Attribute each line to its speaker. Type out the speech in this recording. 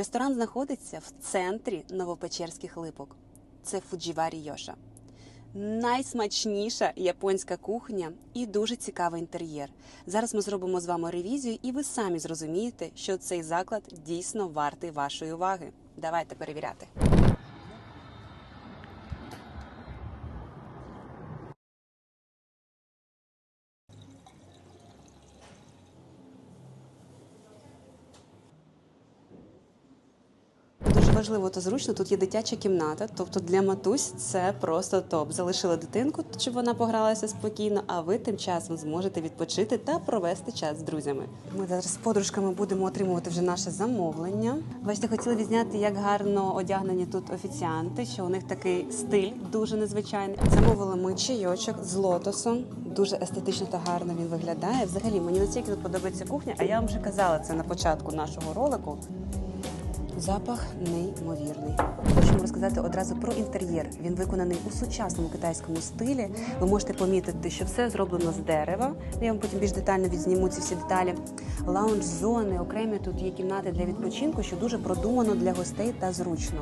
Speaker 1: Ресторан знаходиться в центрі Новопечерських липок. Це Фуджіварі Йоша. Найсмачніша японська кухня і дуже цікавий інтер'єр. Зараз ми зробимо з вами ревізію, і ви самі зрозумієте, що цей заклад дійсно вартий вашої уваги. Давайте перевіряти. Важливо та зручно. Тут є дитяча кімната, тобто для матусь це просто топ. Залишили дитинку, щоб вона погралася спокійно, а ви тим часом зможете відпочити та провести час з друзями. Ми зараз з подружками будемо отримувати вже наше замовлення. Бачите, хотіли відзняти, як гарно одягнені тут офіціанти, що у них такий стиль дуже незвичайний. Замовили ми чайочок з лотосом. Дуже естетично та гарно він виглядає. Взагалі мені настільки тут подобається кухня, а я вам вже казала це на початку нашого ролику. Запах неймовірний. Хочемо розказати одразу про інтер'єр. Він виконаний у сучасному китайському стилі. Ви можете помітити, що все зроблено з дерева. Я вам потім більш детально відзніму ці всі деталі. Лаунж-зони, окремі тут є кімнати для відпочинку, що дуже продумано для гостей та зручно.